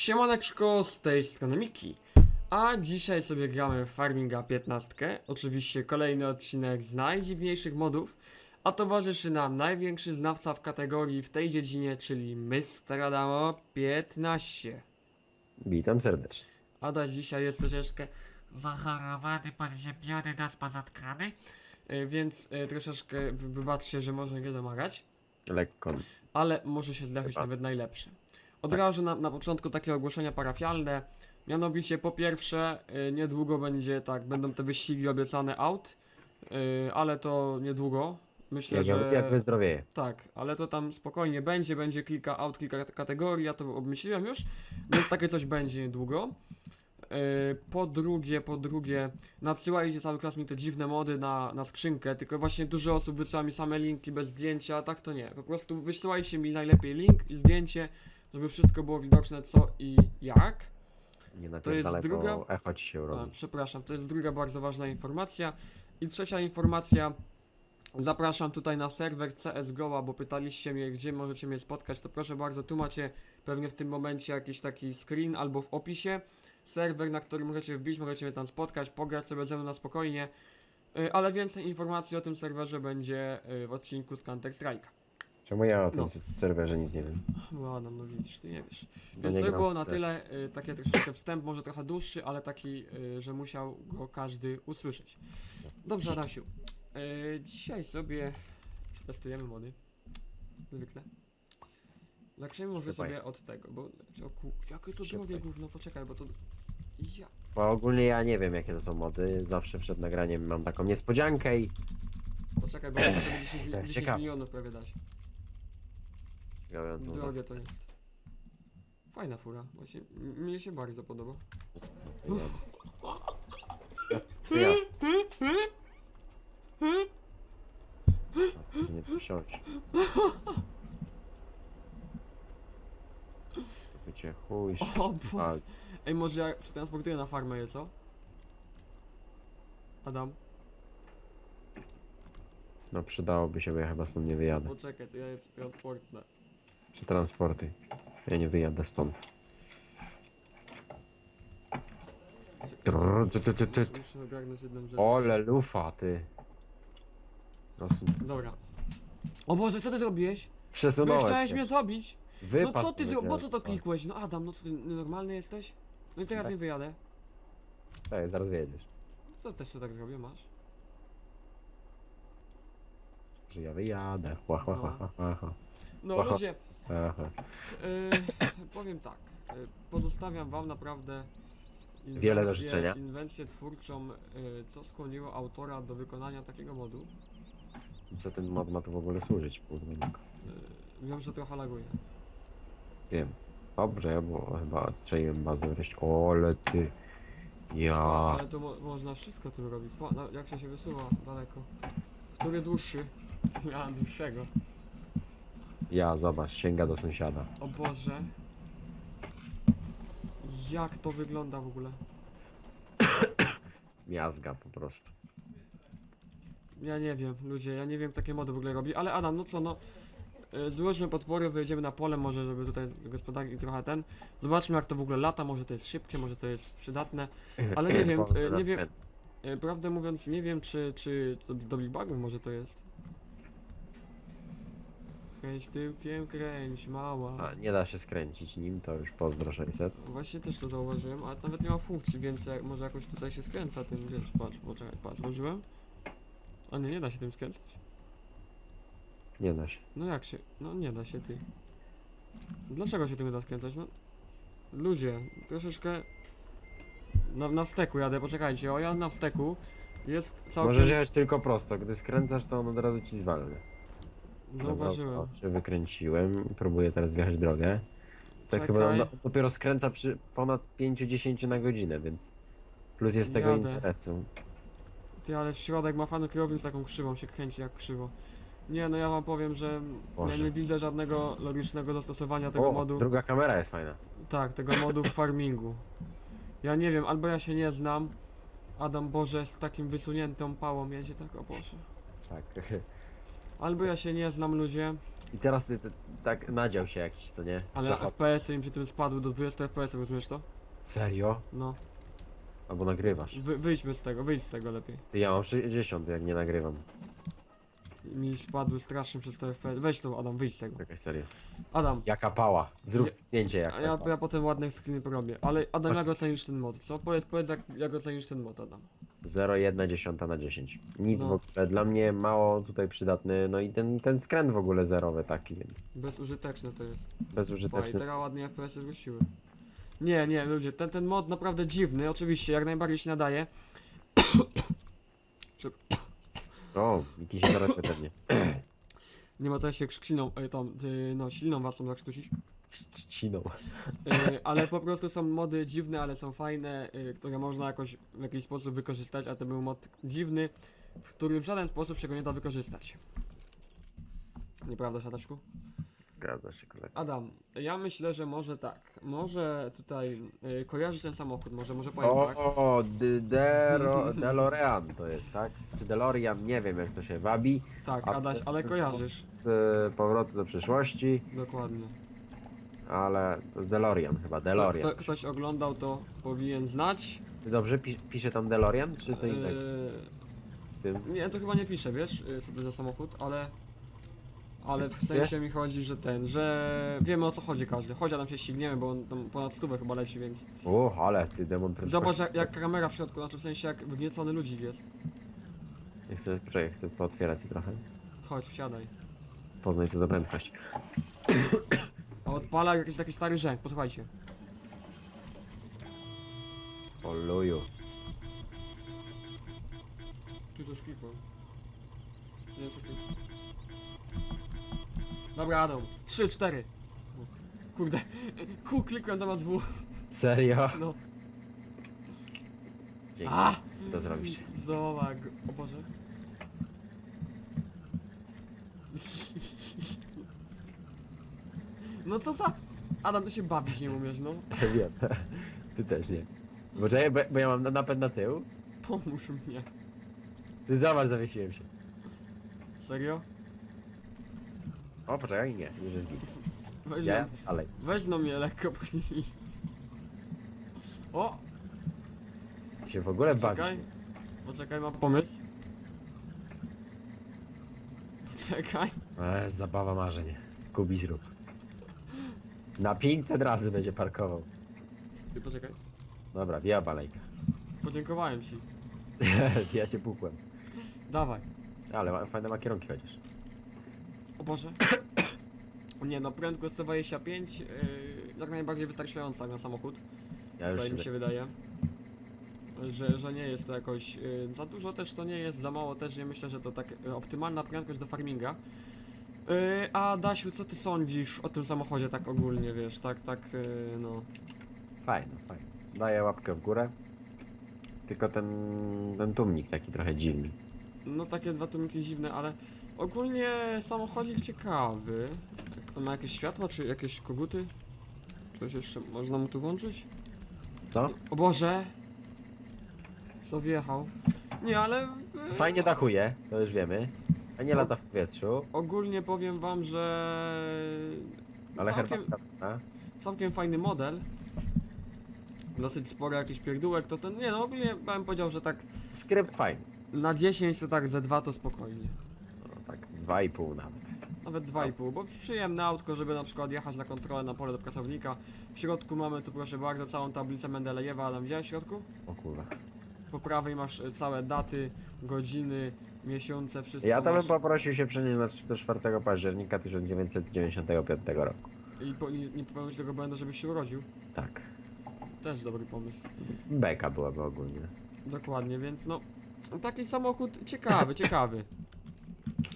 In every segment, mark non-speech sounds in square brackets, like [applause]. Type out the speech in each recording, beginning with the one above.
Siemaneczko, z tej strony Miki. A dzisiaj sobie gramy w Farminga 15. Oczywiście kolejny odcinek z najdziwniejszych modów. A towarzyszy nam największy znawca w kategorii w tej dziedzinie, czyli Mr. Adamo 15. Witam serdecznie. Adaś dzisiaj jest troszeczkę, Zacharowany, podziemiony, nas pozatkany. y, więc y, troszeczkę wy- wybaczcie, że może nie domagać. Lekko. ale może się zdarzyć Chyba. nawet najlepsze. Od Tak. razu na, na początku takie ogłoszenia parafialne. Mianowicie po pierwsze, y, niedługo będzie tak, będą te wyścigi obiecane out, y, ale to niedługo. Myślę, Jak, że jak wyzdrowieje. tak, ale to tam spokojnie będzie, będzie kilka aut, kilka kategorii, ja to obmyśliłem już, więc takie coś będzie niedługo. Yy, Po drugie, po drugie, nadsyłajcie cały czas mi te dziwne mody na, na skrzynkę, tylko właśnie dużo osób wysyła mi same linki bez zdjęcia, tak to nie. Po prostu wysyłajcie mi najlepiej link i zdjęcie, żeby wszystko było widoczne co i jak. Nie na To jest daleko druga- echo ci się A, urobi. przepraszam, to jest druga bardzo ważna informacja. I trzecia informacja. Zapraszam tutaj na serwer CSGO, bo pytaliście mnie, gdzie możecie mnie spotkać. To proszę bardzo, tu macie pewnie w tym momencie jakiś taki screen albo w opisie. Serwer, na który możecie wbić, możecie mnie tam spotkać, pograć sobie ze mną na spokojnie. Y, Ale więcej informacji o tym serwerze będzie y, w odcinku z Counter Strike'a. Czemu ja o tym no. serwerze nic nie wiem? No Adam, no widzisz, ty nie wiesz. Więc nie to gram było w na CS. tyle, y, takie troszeczkę wstęp, może trochę dłuższy, ale taki, y, że musiał go każdy usłyszeć. Dobrze, Adasiu. Y, dzisiaj sobie przetestujemy mody. Zwykle. Zaczniemy może Słuchaj. sobie od tego, bo... O ku... Jakie to Szybko. drogie gówno, poczekaj, bo to... Ja... Bo ogólnie ja nie wiem jakie to są mody. Zawsze przed nagraniem mam taką niespodziankę i Poczekaj, bo sobie [coughs] 10, To jest 10 ciekawe. milionów prawie dać. Ciekawiącą Drogie to jest. Fajna fura, właśnie. m- Mnie się bardzo podoba. Ja. Ja. Nie posiąść. Wiecie, chuj, O Boże. Ej, może ja przetransportuję na farmę je, co? Adam, no przydałoby się, bo ja chyba stąd nie wyjadę. poczekaj, to ja je przetransportnę. Czy transporty? Ja nie wyjadę stąd. Trrr, ty, ty, ty, ty. muszę- Muszę ogarnąć jedną rzecz. Ole lufa, ty. Rosun... Dobra. O Boże, co ty zrobiłeś? No Przesunąłem chciałeś się. mnie zabić! No Wypadł co ty zro... Po co to klikłeś? No Adam, no co ty normalny jesteś? No i teraz Tak. nie wyjadę. Tak, zaraz wyjedziesz. To też to tak zrobię, masz. Że ja wyjadę. Ła, ła, ła, ła, ła, ła. No Aha. ludzie, Aha. Yy, powiem tak, yy, pozostawiam wam naprawdę Wiele do inwencję- życzenia. Inwencję twórczą, yy, co skłoniło autora do wykonania takiego modu. Co ten mod ma tu w ogóle służyć? Kurwańsko. Yy, wiem, że trochę laguje. Wiem. Dobrze, bo chyba odstrzeliłem bazę wreszcie. Ole ty. Ja. Ale to mo można wszystko tym robić. Po, na, jak się się wysuwa daleko. Który dłuższy? [laughs] Ja dłuższego. Ja, zobacz, sięga do sąsiada. O Boże. Jak to wygląda w ogóle? [coughs] Miazga po prostu. Ja nie wiem, ludzie, ja nie wiem, takie mody w ogóle robi, ale Adam, no co, no y, złożmy podpory, wyjedziemy na pole, może żeby tutaj gospodarki trochę ten, zobaczmy jak to w ogóle lata, może to jest szybkie, może to jest przydatne, ale [coughs] nie wiem, y, nie wiem, y, prawdę mówiąc, nie wiem czy, czy do Big Bugów może to jest. Kręć tyłkiem, kręć, mała. A, nie da się skręcić nim, to już pozdro 600. Właśnie też to zauważyłem, ale nawet nie ma funkcji, więc jak, może jakoś tutaj się skręca tym, wiesz, patrz, poczekaj, patrz, włożyłem? A nie, nie da się tym skręcać. Nie da się. No jak się? No nie da się ty. Dlaczego się tym nie da skręcać? No. Ludzie, troszeczkę. Na, na steku jadę, poczekajcie, o ja na steku jest całkiem. Możesz jechać tylko prosto. Gdy skręcasz, to on od razu ci zwalny. Zauważyłem. Się wykręciłem. Próbuję teraz wjechać drogę. Tak Czekaj. chyba no, dopiero skręca przy ponad 5-10 na godzinę, więc plus jest tego Jadę. interesu. Ty, ale w środek ma fanu kierownik z taką krzywą, się kręci jak krzywo. Nie, no ja wam powiem, że ja Boże. nie widzę żadnego logicznego zastosowania tego O, modu. druga kamera jest fajna. Tak, tego modu w farmingu. Ja nie wiem, albo ja się nie znam. Adam Boże z takim wysuniętą pałą jedzie tak, o Boże. Tak. [laughs] Albo ja się nie znam ludzie, I teraz ty, ty, tak nadział się jakiś, co nie? Ale Zachod- FPS-y im przy tym spadły do 20 FPS, rozumiesz to? Serio? No. Albo nagrywasz. Wy, wyjdźmy z tego, wyjdź z tego lepiej. Ty, ja mam 60, jak nie nagrywam. Mi spadły strasznie przez te FPS. Weź to, Adam, wyjdź z tego. Jakaś serio. Adam, Jaka pała. Zrób zdjęcie jak a ja, ja potem ładne screeny porobię. Ale Adam, jak ocenisz ten mod, co? Powiedz, powiedz jak, jak ocenisz ten mod, Adam. 0,1 dziesiąta na 10. Nic No. w ogóle. Dla mnie mało tutaj przydatny. No i ten, ten skręt w ogóle zerowy taki, więc Bezużyteczne to jest. I bezużyteczny. teraz ładnie FPS-y wróciły. Nie, nie, ludzie, ten, ten mod naprawdę dziwny, oczywiście, jak najbardziej się nadaje. O, jakiś zaraz pewnie. Nie ma to się krzciną, y, tą, y, no, silną was tą zakrztusić. Trzciną. Y, ale po prostu są mody dziwne, ale są fajne, y, które można jakoś w jakiś sposób wykorzystać, a to był mod dziwny, w który w żaden sposób się go nie da wykorzystać. Nieprawda, Szataczku? Zgadza się, kolega. Adam, ja myślę, że może tak. Może tutaj y, kojarzy ten samochód, może, może powiem tak. O, D- Dero, DeLorean to jest, tak? Czy DeLorean, nie wiem jak to się wabi. Tak, a Adaś, to ale jest- kojarzysz. Z powrotu do przyszłości, Dokładnie. Ale to jest DeLorean chyba, Kto, DeLorean. kto, ktoś oglądał, to powinien znać. Czy dobrze pi pisze tam DeLorean, czy co innego Y, w tym? Nie, to chyba nie pisze, wiesz, y, co to za samochód, ale... Ale w sensie mi chodzi, że ten, że wiemy o co chodzi każdy. Chodź, a tam się ścigniemy, bo on tam ponad stówę chyba leci, więc... O, ale ty demon prędkości. Zobacz jak, jak kamera w środku, znaczy w sensie jak wgniecony ludzik jest. Ja chcę, poczekaj, chcę pootwierać się trochę. Chodź, wsiadaj. Poznaj co to prędkość. Odpala jakiś taki stary rzęk, posłuchajcie. O luju. Tu coś klikłem. Nie klikłem. Dobra, Adam. 3, 4. Kurde. Q klikłem zamiast W. Serio? No. Dzięki. A! To zrobisz. Zobacz. O Boże. No co za... Adam, ty się bawić nie umiesz, no. [laughs] Wiem. Ty też nie. Poczekaj, bo, bo ja mam na- napęd na tył. Pomóż mnie. Ty zobacz, zawiesiłem się. Serio? O, poczekaj, nie, już jest git. Weź, Ja, no, ale. weź no mnie lekko pchnij. O! Się w ogóle bawi. Poczekaj. Poczekaj, mam pomysł. Poczekaj. E, zabawa marzeń. Kubi zrób. Na 500 razy będzie parkował. Ty poczekaj. Dobra, wija balejka. Podziękowałem ci. [laughs] ja cię pukłem. Dawaj. Ale ma, fajne ma kierunki chociaż. O Boże. [coughs] Nie no, prędkość 125 yy, jak najbardziej wystarczająca na samochód. Ja już Tutaj mi się wydaje. Że, że nie jest to jakoś yy, za dużo też to nie jest, za mało też nie myślę, że to tak yy, optymalna prędkość do farminga. Yy, a Dasiu, co ty sądzisz o tym samochodzie tak ogólnie, wiesz, tak, tak, yy, no. Fajno, fajno. Daję łapkę w górę. Tylko ten, ten tłumnik taki trochę dziwny. No takie dwa tłumiki dziwne, ale ogólnie samochodzik ciekawy. On ma jakieś światła, czy jakieś koguty? Coś jeszcze można mu tu włączyć? Co? O Boże! Co wjechał? Nie, ale... e, Fajnie dachuje, to już wiemy. A nie lata w powietrzu. Ogólnie powiem wam, że... Ale całkiem, herbatka. całkiem fajny model. Dosyć sporo jakiś pierdółek, to ten... Nie no, ogólnie bym powiedział, że tak Skrypt fajny. na 10 to tak ze 2 to spokojnie. No, tak 2,5 nawet. Nawet 2,5, bo przyjemne autko, żeby na przykład jechać na kontrolę na pole do pracownika. W środku mamy tu proszę bardzo całą tablicę Mendelejewa, Adam widziałeś w środku? O kurwa. Po prawej masz e, całe daty, godziny, miesiące, wszystko Ja to bym masz. poprosił się przenieść do 4 października 1995 roku. I po, nie, nie popełnić tego błędu, żebyś się urodził. Tak. Też dobry pomysł. Beka byłaby ogólnie. Dokładnie, więc no taki samochód ciekawy, [laughs] ciekawy.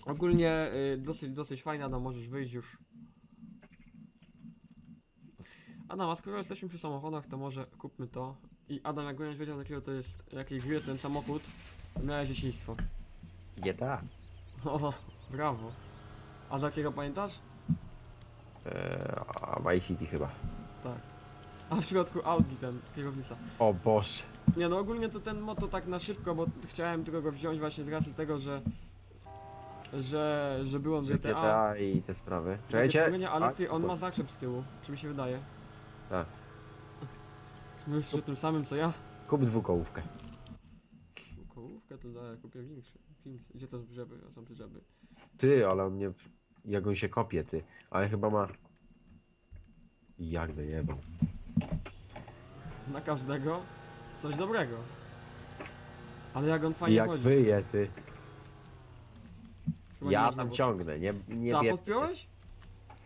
Ogólnie y, dosyć, dosyć fajny, Adam, możesz wyjść już. Adam, a skoro jesteśmy przy samochodach, to może kupmy to. I Adam, jak będziesz wiedział, jakiego to jest, gry jest ten samochód, to miałeś dzieciństwo. GTA. O, brawo. A z jakiego pamiętasz? Eee, a Vice City chyba. Tak. A w środku Audi ten, kierownica. O Boże. Nie no, ogólnie to ten moto tak na szybko, bo chciałem tylko go wziąć właśnie z racji tego, że że, że Że GTA. GTA i te sprawy. Czekajcie. Ale ty, on ma zaczep z tyłu, czy mi się wydaje? Tak. [laughs] Myślisz, że tym samym co ja? Kup dwukołówkę. Kołówkę to da, ja kupię większy. Większy. Gdzie to żeby? A tam te żeby. Ty, ale on nie... Jak on się kopie, ty. Ale chyba ma... Jak dojebał. Na każdego coś dobrego. Ale jak on fajnie Jak chodzi. wyje, ty. Chyba nie Ja można tam było- ciągnę, nie, nie Ta, bierzcie podpiąłeś?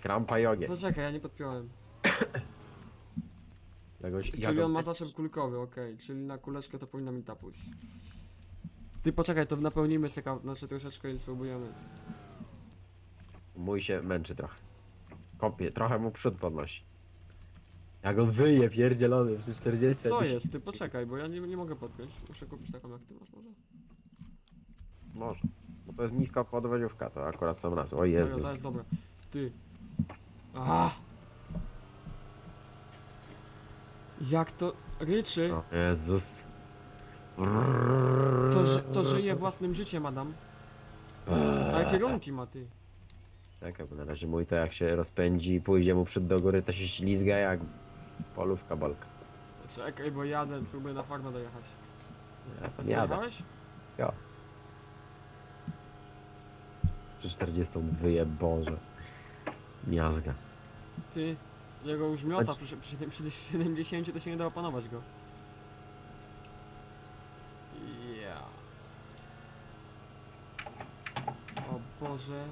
Krampa jogie. To czekaj, ja nie podpiąłem. Jakoś, Czyli on ma zaczep kulkowy, okej. Czyli na kuleczkę to powinna mi ta pójść. Ty poczekaj, to napełnimy seka, znaczy troszeczkę i spróbujemy. Mój się męczy trochę. Kopie, trochę mu przód podnosi. Jak on wyje, pierdzielony przy 40. Co jest? Ty poczekaj, bo ja nie, nie mogę podpiąć. Muszę kupić taką jak ty masz może? Może. Bo to jest niska podwoziówka, to akurat sam raz. O Dobra, Jezus. to jest dobra. Ty. Ah! Jak to ryczy, O Jezus. To, ży, to żyje własnym życiem, Adam. Eee. Ale kierunki ma ty. Czekaj, bo na razie mój to jak się rozpędzi i pójdzie mu przód do góry, to się ślizga jak polówka bolka. Czekaj, bo jadę, próbuję na farmę dojechać. Ja tam jadę. Dojechałeś? Ja. Przy 40 wyje, Boże. Miazga. Ty, jego już miota, Chodź. przy, przy, tym- przy 70 to się nie da opanować go. Ja. O Boże.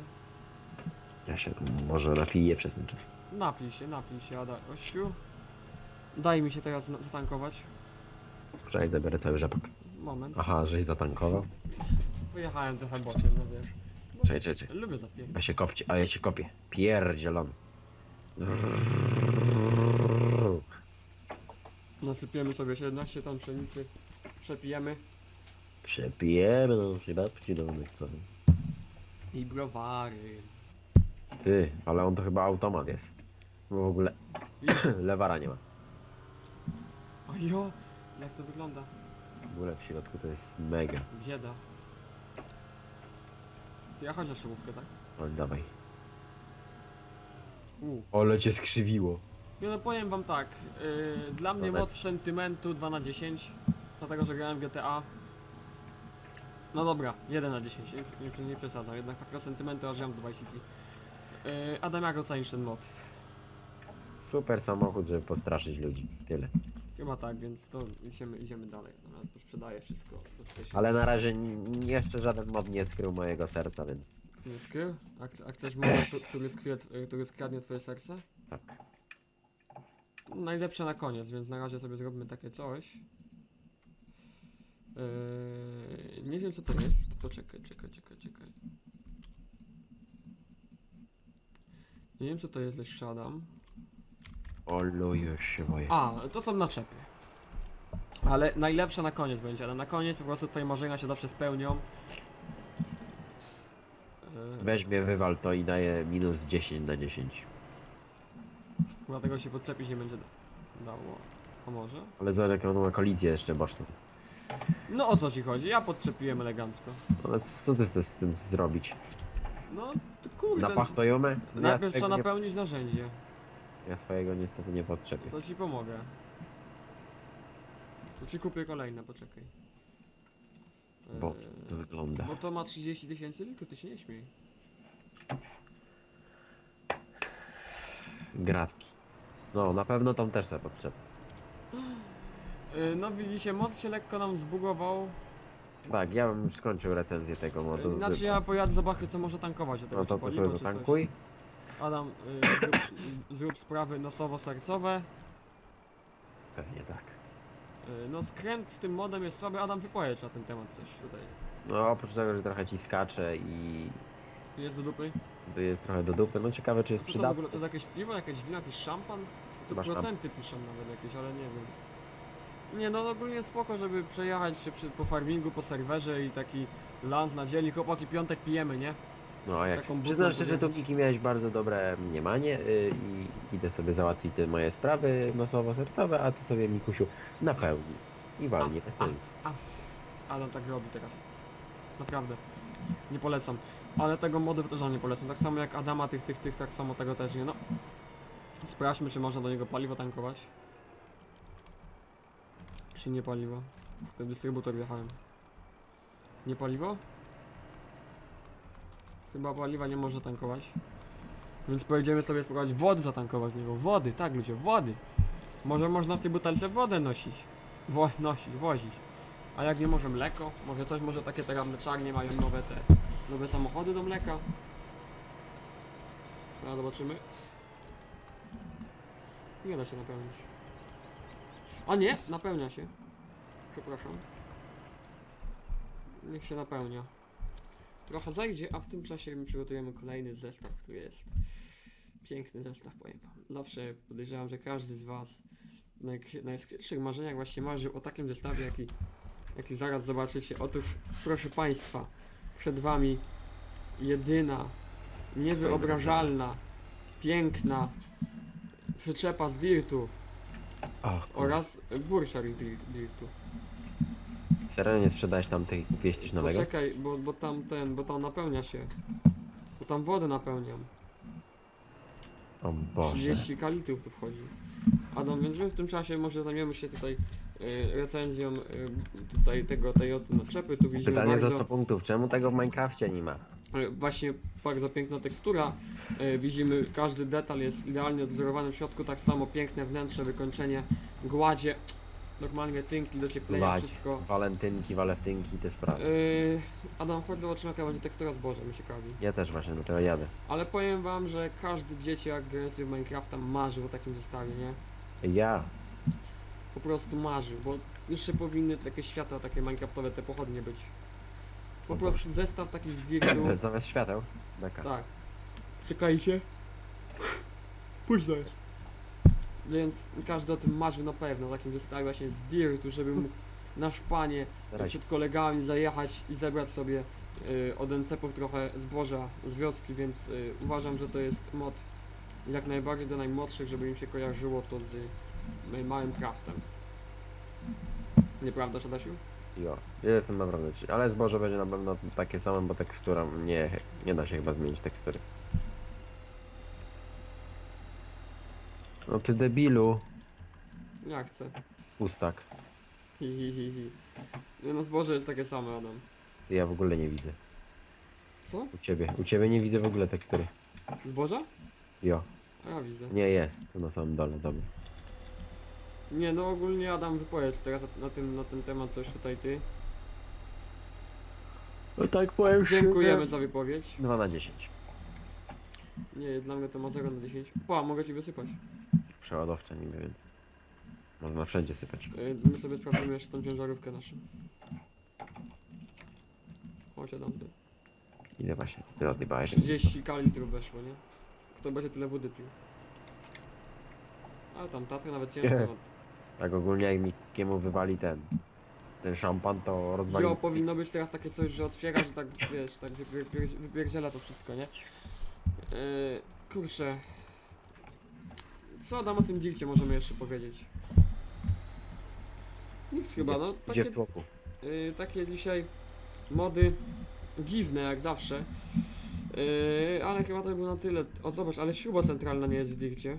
Ja się może napiję przez ten czas. Napij się, napij się, Ada. Ościu. Daj mi się teraz na- zatankować. Czekaj, zabiorę cały rzepak. Moment. Aha, żeś zatankował? Wyjechałem trochę bokiem, no wiesz. No, Czekaj, czekaj, czekaj. Lubię zapięć. Ja się kopcie, a ja się kopię. Pierdzielony. Nasypiemy sobie 17 ton pszenicy. Przepijemy. Przepijemy do naszej babci domek, co? I browary. Ty, ale on to chyba automat jest. Bo w ogóle [clears throat] lewara nie ma. Ojo, jak to wygląda? W ogóle w środku to jest mega. Bieda. Ty ja chodź na szybówkę, tak? Ale dawaj. U. Ole cię skrzywiło. Ja no powiem wam tak, yy, dla mnie No moc sentymentu 2 na 10 Dlatego, że grałem w GTA No dobra, 1 na 10, nie, nie, nie przesadzam, jednak takiego sentymentu aż mam do Vice City yy, Adam, jak ocenisz ten mod? Super samochód, żeby postraszyć ludzi. Tyle. Chyba tak, więc to idziemy, idziemy dalej Dobra, to sprzedaję wszystko to tutaj się Ale na razie n- jeszcze żaden mod nie skrył mojego serca, więc nie skrył a, ch- a chcesz moda, tu- który, skryje, tw- który skradnie twoje serce? tak. Najlepsze na koniec, więc na razie sobie zrobimy takie coś. Yy, nie wiem co to jest. Poczekaj, czekaj, czekaj, czekaj. Nie wiem co to jest, jeszcze Adam. Olu, już się boję. A, to są naczepy. Ale najlepsze na koniec będzie, ale na koniec po prostu twoje marzenia się zawsze spełnią. Yy, Weź mnie, wywal to i daję minus 10 na 10. dlatego się podczepić nie będzie dało. A może? Ale zobacz jak on ma kolicję jeszcze boczną. No o co ci chodzi? Ja podczepiłem elegancko. Ale co ty z, z tym zrobić? No, to kurde. Na pachtojumę? Najpierw trzeba napełnić narzędzie. ja swojego niestety nie podczepię. To ci pomogę. To ci kupię kolejne, poczekaj. Bo Eee, to wygląda. bo to ma 30 tysięcy litrów, ty się nie śmiej. Gratki. No, na pewno tą też sobie podczepię. [gasps] Eee, no widzicie, mod się lekko nam zbugował. Tak, ja bym już skończył recenzję tego modu. Eee, Znaczy ja pojadę zobaczę co może tankować. do tego No to to paliwo, sobie czy coś. zatankuj. Adam, y, zrób, zrób sprawy nosowo-sercowe. Pewnie tak. Y, no skręt z tym modem jest słaby. Adam, wypowiedz na ten temat coś tutaj. No oprócz tego, że trochę ci skacze i Jest do dupy? to jest trochę do dupy, no ciekawe czy jest Co to w przydatne. ogóle, to jest jakieś piwo, jakieś wino, jakiś szampan? Tu Chyba szampan. procenty piszą nawet jakieś, ale nie wiem. Nie no, ogólnie spoko, żeby przejechać się przy, po farmingu, po serwerze i taki lans na dzielni. Chłopaki, piątek pijemy, nie? No a jak taką butlą przyznam szczerze, tu podjechać. Kiki miałeś bardzo dobre mniemanie y, i idę sobie załatwić te moje sprawy nosowo-sercowe, a ty sobie Mikusiu napełnij i walnij A, recenzję. Adam tak robi teraz. Naprawdę. Nie polecam. Ale tego modu też wam nie polecam. Tak samo jak Adama, tych, tych, tych, tak samo tego też nie. No. Sprawdźmy, czy można do niego paliwo tankować. Czy nie paliwo? Ten dystrybutor wjechałem. Nie paliwo? Chyba paliwa nie może tankować. Więc pojedziemy sobie spróbować wody zatankować z niego. Wody, tak ludzie, wody. Może można w tej butelce wodę nosić. Wo nosić, wozić. A jak nie może mleko? Może coś, może takie teraz mleczarnie mają nowe te, nowe samochody do mleka? No zobaczymy. Nie da się napełnić. A nie, napełnia się. Przepraszam. Niech się napełnia. Trochę zajdzie, a w tym czasie my przygotujemy kolejny zestaw, który jest piękny zestaw, wam. Zawsze podejrzewam, że każdy z was w naj- najskrytszych marzeniach właśnie marzył o takim zestawie, jaki, jaki zaraz zobaczycie. Otóż, proszę państwa, przed wami jedyna, niewyobrażalna, piękna przyczepa z dirtu Ach, oraz burszak z dirtu. Serio nie sprzedałeś tam tej, kupiłeś coś nowego? Poczekaj, bo, bo tam ten, bo tam napełnia się. Bo tam wodę napełniam. O Boże. 30 kalitrów tu wchodzi. Adam, więc my w tym czasie może zajmiemy się tutaj y, recenzją y, tutaj tego tej oto naczepy. Tu widzimy Pytanie bardzo, za 100 punktów. Czemu tego w Minecrafcie nie ma? Właśnie bardzo piękna tekstura. Y, widzimy każdy detal jest idealnie odzorowany w środku, tak samo piękne wnętrze, wykończenie, gładzie, normalnie tynki, docieplenia, Gładź, wszystko. walentynki, walewtynki, te sprawy. Y, Adam, chodź zobaczymy jaka będzie tekstura zboża, mnie ciekawi. Ja też właśnie do tego jadę. Ale powiem wam, że każdy dzieciak grający w Minecrafta marzył o takim zestawie, nie? Ja. Po prostu marzył, bo jeszcze powinny takie światła, takie minecraftowe, te pochodnie być. Po prostu zestaw taki z dirtu. [clears throat] Zamiast świateł. Beka. tak. Czekajcie. Późno jest. Więc każdy o tym marzył na pewno, takim zestawie właśnie z dirtu, żeby mógł na szpanie przed kolegami zajechać i zebrać sobie y, od NCP-ów trochę zboża z wioski, więc y, uważam, że to jest mod jak najbardziej do najmłodszych, żeby im się kojarzyło to z y, małym craftem. Nieprawda, Szadasiu? Jo. Ja jestem naprawdę ci. Ale zboże będzie na pewno takie same, bo tekstura nie, nie da się chyba zmienić tekstury. No ty debilu. Ja chcę. Pustak. Hi, hi, hi, hi. Nie No zboże jest takie same, Adam. Ja w ogóle nie widzę. Co? U ciebie. U ciebie nie widzę w ogóle tekstury. Zboża? Jo. A ja widzę. Nie jest. Tu na samym dole, dobra. Nie, no ogólnie Adam wypowiedz teraz na tym, na ten temat coś tutaj ty. No tak powiem Dziękujemy za wypowiedź. 2 na 10. Nie, dla mnie to ma 0 na 10. Pa, mogę ci wysypać. Przeładowcza niby, więc można wszędzie sypać. Y, My sobie sprawdzimy jeszcze tą ciężarówkę naszą. Chodź Adam ty. Ile właśnie ty odjebałeś? 30 kalitrów weszło, nie? Kto będzie tyle wody pił? A tam Tatry nawet ciężko. [laughs] Nie. Tak ogólnie jak mi kiemu wywali ten ten szampan, to rozwali. Jo, powinno być teraz takie coś, że otwierasz tak, wiesz, tak wypier- wypierdziela to wszystko, nie? Yy, kurczę. Co Adam o tym dircie możemy jeszcze powiedzieć? Nic chyba, no. Gdzie Takie, w tłoku? yy, takie dzisiaj mody dziwne jak zawsze. Yy, ale chyba to było na tyle. O zobacz, ale śruba centralna nie jest w dircie.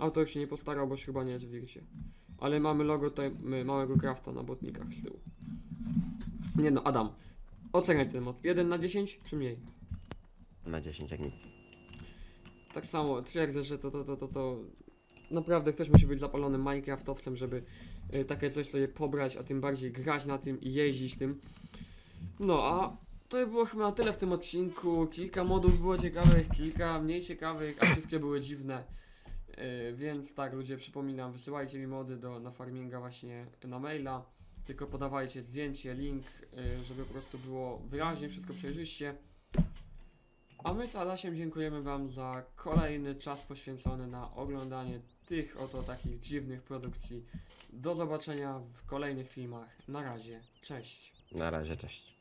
Autor się nie postarał, bo śruba nie jest w dircie. Ale mamy logo tutaj małego crafta na botnikach z tyłu. Nie no, Adam. Oceniaj ten mod. 1 na 10 czy mniej? Na 10 jak nic. Tak samo twierdzę, że to, to, to, to, to naprawdę ktoś musi być zapalonym Minecraftowcem, żeby y, takie coś sobie pobrać, a tym bardziej grać na tym i jeździć tym. No a to by było chyba na tyle w tym odcinku. Kilka modów było ciekawych, kilka mniej ciekawych, a wszystkie były dziwne. Y, więc tak, ludzie, przypominam, wysyłajcie mi mody do, na farminga właśnie na maila. Tylko podawajcie zdjęcie, link, y, żeby po prostu było wyraźnie, wszystko przejrzyście. A my z Adasiem dziękujemy Wam za kolejny czas poświęcony na oglądanie tych oto takich dziwnych produkcji. Do zobaczenia w kolejnych filmach. Na razie, cześć. Na razie, cześć.